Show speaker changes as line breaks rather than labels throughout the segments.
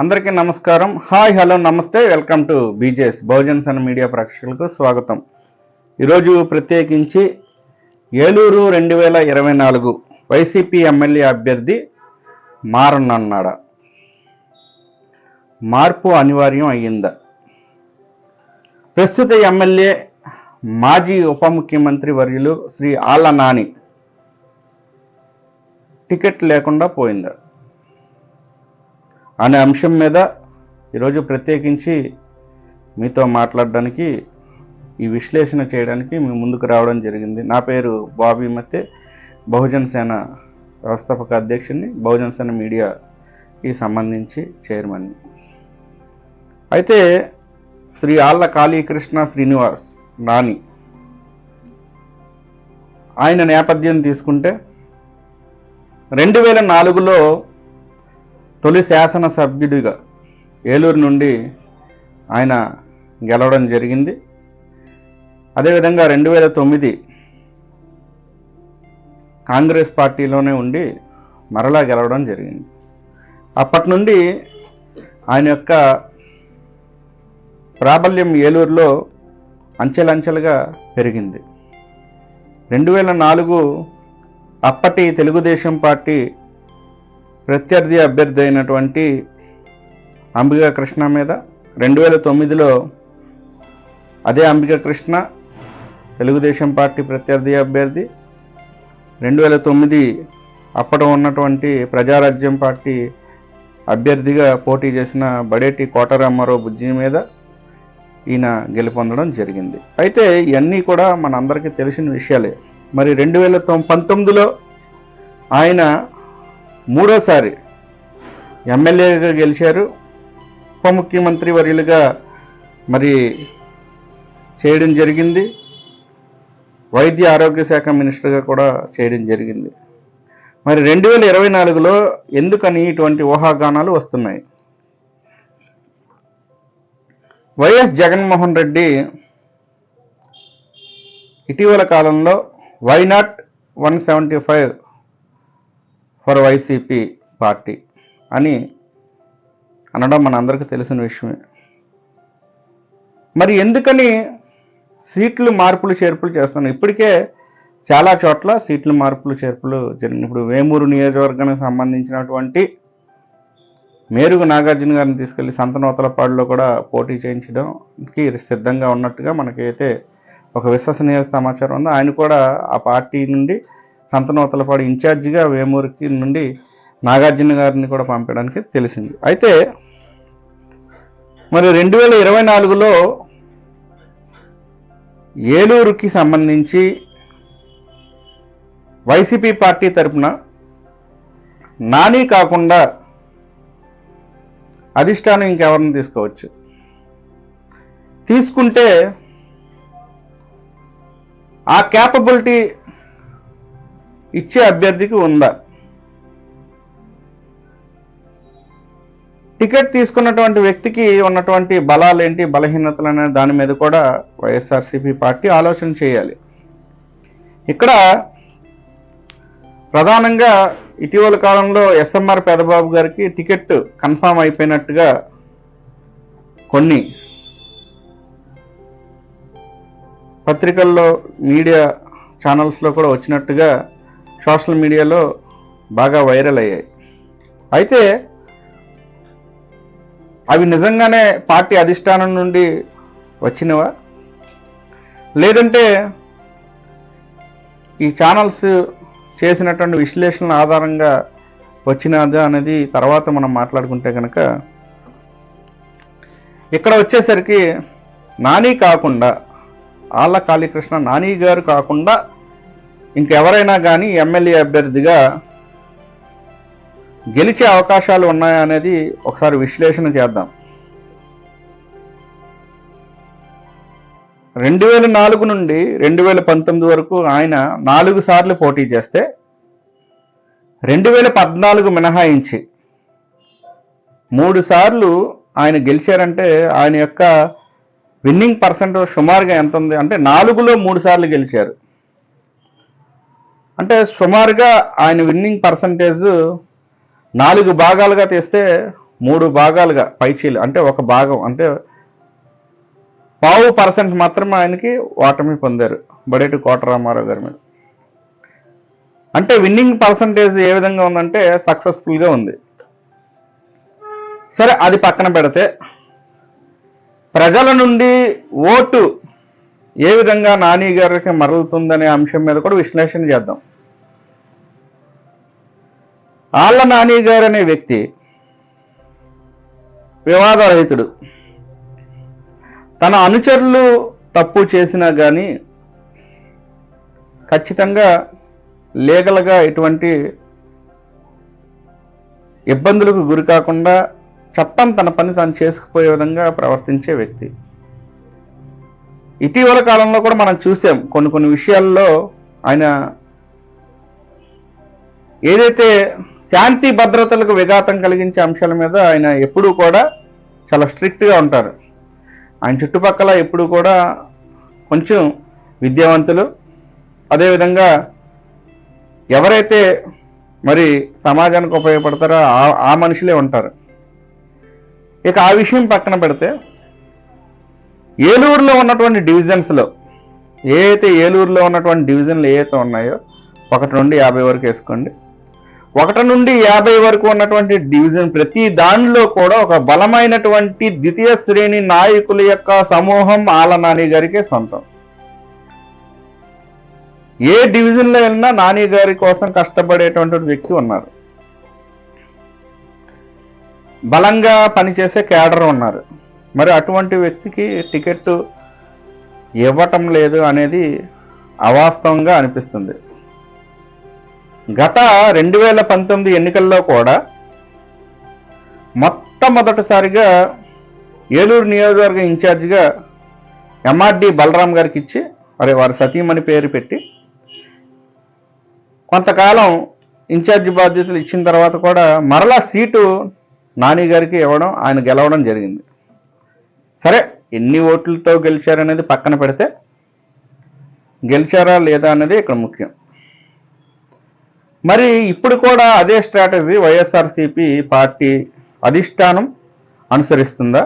అందరికీ నమస్కారం. Hi hello నమస్తే. Welcome to BJS Bahujans and media ప్రేక్షకులకు స్వాగతం. ఈరోజు ప్రత్యేకించి ఏలూరు రెండు వేల ఇరవై నాలుగు వైసీపీ ఎమ్మెల్యే అభ్యర్థి మారనన్నాడా. మార్పు అనివార్యం అయ్యిందా. ప్రస్తుత ఎమ్మెల్యే మాజీ ఉప ముఖ్యమంత్రి వర్యులు శ్రీ ఆళ్ళ నాని టికెట్ లేకుండా పోయిందా. అనే అంశం మీద ఈరోజు ప్రత్యేకించి మీతో మాట్లాడడానికి ఈ విశ్లేషణ చేయడానికి మీ ముందుకు రావడం జరిగింది. నా పేరు బాబీ మతే బహుజన్ సేన వ్యవస్థాపక అధ్యక్షుడిని బహుజన్ సేన మీడియాకి సంబంధించి చైర్మన్ని అయితే శ్రీ ఆళ్ళ కాళీకృష్ణ శ్రీనివాస్ నాని ఆయన నేపథ్యం తీసుకుంటే రెండు వేల నాలుగులో తొలి శాసనసభ్యుడిగా ఏలూరు నుండి ఆయన గెలవడం జరిగింది. అదేవిధంగా రెండు వేల తొమ్మిది కాంగ్రెస్ పార్టీలోనే ఉండి మరలా గెలవడం జరిగింది. అప్పటి నుండి ఆయన యొక్క ప్రాబల్యం ఏలూరులో అంచెలంచెలుగా పెరిగింది. రెండు వేల నాలుగు అప్పటి తెలుగుదేశం పార్టీ ప్రత్యర్థి అభ్యర్థి అయినటువంటి అంబికా కృష్ణ మీద రెండు వేల తొమ్మిదిలో అదే అంబికా కృష్ణ తెలుగుదేశం పార్టీ ప్రత్యర్థి అభ్యర్థి. రెండు వేల తొమ్మిది అప్పట ఉన్నటువంటి ప్రజారాజ్యం పార్టీ అభ్యర్థిగా పోటీ చేసిన బడేటి కోటరామారావు బుజ్జి మీద ఈయన గెలుపొందడం జరిగింది. అయితే ఇవన్నీ కూడా మనందరికీ తెలిసిన విషయాలే. మరి రెండు వేల తొమ్ పంతొమ్మిదిలో ఆయన మూడోసారి ఎమ్మెల్యేగా గెలిచారు. ఉప ముఖ్యమంత్రి వర్యులుగా మరి చేయడం జరిగింది. వైద్య ఆరోగ్య శాఖ మినిస్టర్గా కూడా చేయడం జరిగింది. మరి రెండు వేల ఇరవై నాలుగులో ఎందుకని ఇటువంటి ఊహాగానాలు వస్తున్నాయి? వైఎస్ జగన్మోహన్ రెడ్డి ఇటీవల కాలంలో why not one seventy five for YCP party అని అనడం మనందరికీ తెలిసిన విషయమే. మరి ఎందుకని సీట్లు మార్పులు చేర్పులు చేస్తున్నాను ఇప్పటికే చాలా చోట్ల సీట్లు మార్పులు చేర్పులు జరిగినాయి. ఇప్పుడు వేమూరు నియోజకవర్గానికి సంబంధించినటువంటి మేరుగు నాగార్జున గారిని తీసుకెళ్ళి సంతనోతలపాడులో కూడా పోటీ చేయించడానికి సిద్ధంగా ఉన్నట్టుగా మనకైతే ఒక విశ్వసనీయ సమాచారం ఉంది. ఆయన కూడా ఆ పార్టీ నుండి సంతనోతలపాడు ఇన్ఛార్జిగా వేమూరికి నుండి నాగార్జున గారిని కూడా పంపడానికి తెలిసింది. అయితే మరి రెండు వేల ఇరవై నాలుగులో ఏలూరుకి సంబంధించి వైసీపీ పార్టీ తరపున నాని కాకుండా అధిష్టానం ఇంకెవరిని తీసుకోవచ్చు? తీసుకుంటే ఆ క్యాపబిలిటీ ఇచ్చే అభ్యర్థికి ఉందా? టికెట్ తీసుకున్నటువంటి వ్యక్తికి ఉన్నటువంటి బలాలు ఏంటి బలహీనతలు అనే దాని మీద కూడా వైఎస్ఆర్సీపీ పార్టీ ఆలోచన చేయాలి. ఇక్కడ ప్రధానంగా ఇటీవల కాలంలో ఎస్ఎంఆర్ పెదబాబు గారికి టికెట్ కన్ఫామ్ అయిపోయినట్టుగా కొన్ని పత్రికల్లో మీడియా ఛానల్స్లో కూడా వచ్చినట్టుగా సోషల్ మీడియాలో బాగా వైరల్ అయ్యాయి. అయితే అవి నిజంగానే పార్టీ అధిష్టానం నుండి వచ్చినవా? లేదంటే ఈ ఛానల్స్ చేసినటువంటి విశ్లేషణ ఆధారంగా వచ్చినదా అనేది తర్వాత మనం మాట్లాడుకుంటే కనుక ఇక్కడ వచ్చేసరికి నాని కాకుండా ఆళ్ళ కాళీకృష్ణ నాని గారు కాకుండా ఇంకెవరైనా కానీ ఎమ్మెల్యే అభ్యర్థిగా గెలిచే అవకాశాలు ఉన్నాయా అనేది ఒకసారి విశ్లేషణ చేద్దాం. రెండు వేల నాలుగు నుండి రెండు వేల పంతొమ్మిది వరకు ఆయన నాలుగు సార్లు పోటీ చేస్తే రెండు వేల పద్నాలుగు మినహాయించి మూడు సార్లు ఆయన గెలిచారంటే ఆయన యొక్క విన్నింగ్ పర్సెంట్ సుమారుగా ఎంత ఉంది అంటే నాలుగులో మూడు సార్లు గెలిచారు. అంటే సుమారుగా ఆయన విన్నింగ్ పర్సంటేజ్ నాలుగు భాగాలుగా తీస్తే మూడు భాగాలుగా పైచీలు అంటే ఒక భాగం అంటే పావు పర్సెంట్ మాత్రమే ఆయనకి ఓటమి పొందారు బడేటి కోటరామారావు గారి మీద. అంటే విన్నింగ్ పర్సంటేజ్ ఏ విధంగా ఉందంటే సక్సెస్ఫుల్గా ఉంది. సరే అది పక్కన పెడితే ప్రజల నుండి ఓటు ఏ విధంగా నాని గారికి మరలుతుందనే అంశం మీద కూడా విశ్లేషణ చేద్దాం. ఆళ్ళ నాని గారు అనే వ్యక్తి వివాదరహితుడు. తన అనుచరులు తప్పు చేసినా కానీ ఖచ్చితంగా లీగల్గా ఎటువంటి ఇబ్బందులకు గురి కాకుండా చట్టం తన పని తాను చేసుకుపోయే విధంగా ప్రవర్తించే వ్యక్తి. ఇటీవల కాలంలో కూడా మనం చూసాం కొన్ని కొన్ని విషయాల్లో ఆయన ఏదైతే శాంతి భద్రతలకు విఘాతం కలిగించే అంశాల మీద ఆయన ఎప్పుడూ కూడా చాలా స్ట్రిక్ట్గా ఉంటారు. ఆయన చుట్టుపక్కల ఎప్పుడు కూడా కొంచెం విద్యావంతులు. అదేవిధంగా ఎవరైతే మరి సమాజానికి ఉపయోగపడతారో ఆ ఆ మనుషులే ఉంటారు. ఇక ఆ విషయం పక్కన పెడితే ఏలూరులో ఉన్నటువంటి డివిజన్స్లో ఏ అయితే ఏలూరులో ఉన్నటువంటి డివిజన్లు ఏ ఉన్నాయో ఒకటి నుండి యాభై వరకు వేసుకోండి. ఒకటి నుండి యాభై వరకు ఉన్నటువంటి డివిజన్ ప్రతి దానిలో కూడా ఒక బలమైనటువంటి ద్వితీయ శ్రేణి నాయకుల యొక్క సమూహం ఆల నాని గారికే సొంతం. ఏ డివిజన్లో వెళ్ళినా నాని గారి కోసం కష్టపడేటువంటి వ్యక్తి ఉన్నారు. బలంగా పనిచేసే క్యాడర్ ఉన్నారు. మరి అటువంటి వ్యక్తికి టికెట్ ఇవ్వటం లేదు అనేది అవాస్తవంగా అనిపిస్తుంది. గత రెండు వేల పంతొమ్మిది ఎన్నికల్లో కూడా మొట్టమొదటిసారిగా ఏలూరు నియోజకవర్గ ఇన్ఛార్జిగా ఎంఆర్డి బలరాం గారికి ఇచ్చి మరి వారి సతీమణి పేరు పెట్టి కొంతకాలం ఇన్ఛార్జి బాధ్యతలు ఇచ్చిన తర్వాత కూడా మరలా సీటు నాని గారికి ఇవ్వడం ఆయన గెలవడం జరిగింది. సరే ఎన్ని ఓట్లతో గెలిచారనేది పక్కన పెడితే గెలిచారా లేదా అనేది ఇక్కడ ముఖ్యం. మరి ఇప్పుడు కూడా అదే స్ట్రాటజీ వైఎస్ఆర్సిపి పార్టీ అధిష్టానం అనుసరిస్తుందా?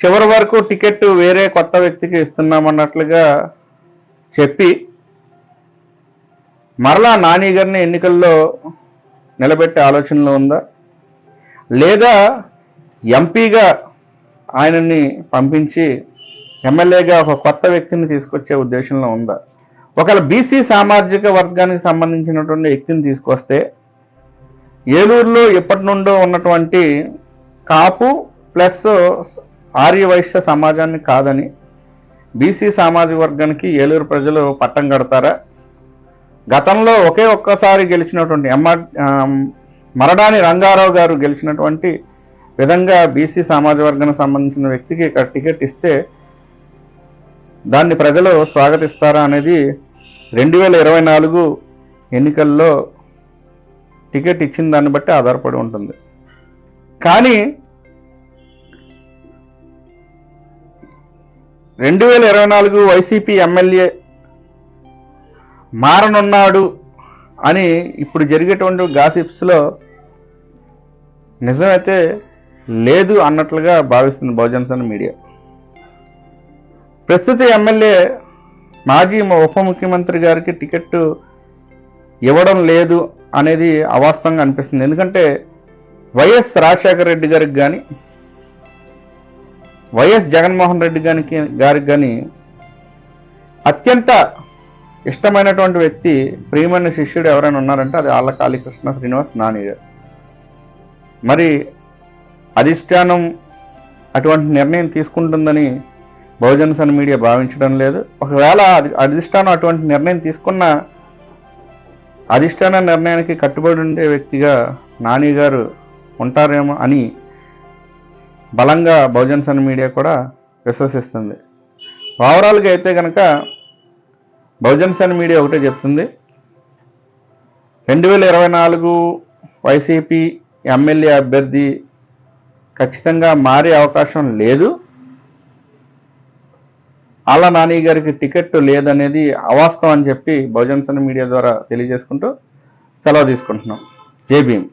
చివరి వరకు టికెట్ వేరే కొత్త వ్యక్తికి ఇస్తున్నామన్నట్లుగా చెప్పి మరలా నాని గారిని ఎన్నికల్లో నిలబెట్టే ఆలోచనలో ఉందా? లేదా ఎంపీగా ఆయనని పంపించి ఎమ్మెల్యేగా ఒక కొత్త వ్యక్తిని తీసుకొచ్చే ఉద్దేశంలో ఉందా? ఒకవేళ బీసీ సామాజిక వర్గానికి సంబంధించినటువంటి వ్యక్తిని తీసుకొస్తే ఏలూరులో ఎప్పటి నుండో ఉన్నటువంటి కాపు ప్లస్ ఆర్యవైశ్య సమాజాన్ని కాదని బీసీ సామాజిక వర్గానికి ఏలూరు ప్రజలు పట్టం కడతారా? గతంలో ఒకే ఒక్కసారి గెలిచినటువంటి ఎంఆర్ మరడాని రంగారావు గారు గెలిచినటువంటి విధంగా బీసీ సమాజ వర్గానికి సంబంధించిన వ్యక్తికి ఇక్కడ టికెట్ ఇస్తే దాన్ని ప్రజలు స్వాగతిస్తారా అనేది రెండు వేల ఇరవై నాలుగు ఎన్నికల్లో టికెట్ ఇచ్చిన దాన్ని బట్టి ఆధారపడి ఉంటుంది. కానీ రెండు వేల ఇరవై నాలుగు వైసీపీ ఎమ్మెల్యే మారనున్నాడు అని ఇప్పుడు జరిగేటువంటి గాసిప్స్లో నిజమైతే లేదు అన్నట్లుగా భావిస్తుంది బహుజనసేన మీడియా. ప్రస్తుత ఎమ్మెల్యే మాజీ ఉప ముఖ్యమంత్రి గారికి టికెట్ ఇవ్వడం లేదు అనేది అవాస్తవంగా అనిపిస్తుంది. ఎందుకంటే వైఎస్ రాజశేఖర రెడ్డి గారికి కానీ వైఎస్ జగన్మోహన్ రెడ్డి గారికి గారికి కానీ అత్యంత ఇష్టమైనటువంటి వ్యక్తి ప్రియమైన శిష్యుడు ఎవరైనా ఉన్నారంటే అది ఆళ్ళ కాళీకృష్ణ శ్రీనివాస్ నాని గారు. మరి అధిష్టానం అటువంటి నిర్ణయం తీసుకుంటుందని బహుజన సన్ మీడియా భావించడం లేదు. ఒకవేళ అది అధిష్టానం అటువంటి నిర్ణయం తీసుకున్న అధిష్టాన నిర్ణయానికి కట్టుబడి ఉండే వ్యక్తిగా నాని గారు ఉంటారేమో అని బలంగా బహుజన సన్ మీడియా కూడా విశ్వసిస్తుంది. ఓవరాల్గా అయితే కనుక బహుజన్ సన్ మీడియా ఒకటే చెప్తుంది. రెండు వేల ఇరవై నాలుగు వైసీపీ ఎమ్మెల్యే అభ్యర్థి ఖచ్చితంగా మారే అవకాశం లేదు. అలా నాని గారికి టికెట్ లేదనేది అవాస్తవం అని చెప్పి బహుజన్ సన్ మీడియా ద్వారా తెలియజేసుకుంటూ సెలవు తీసుకుంటున్నాం. జై భీమ్.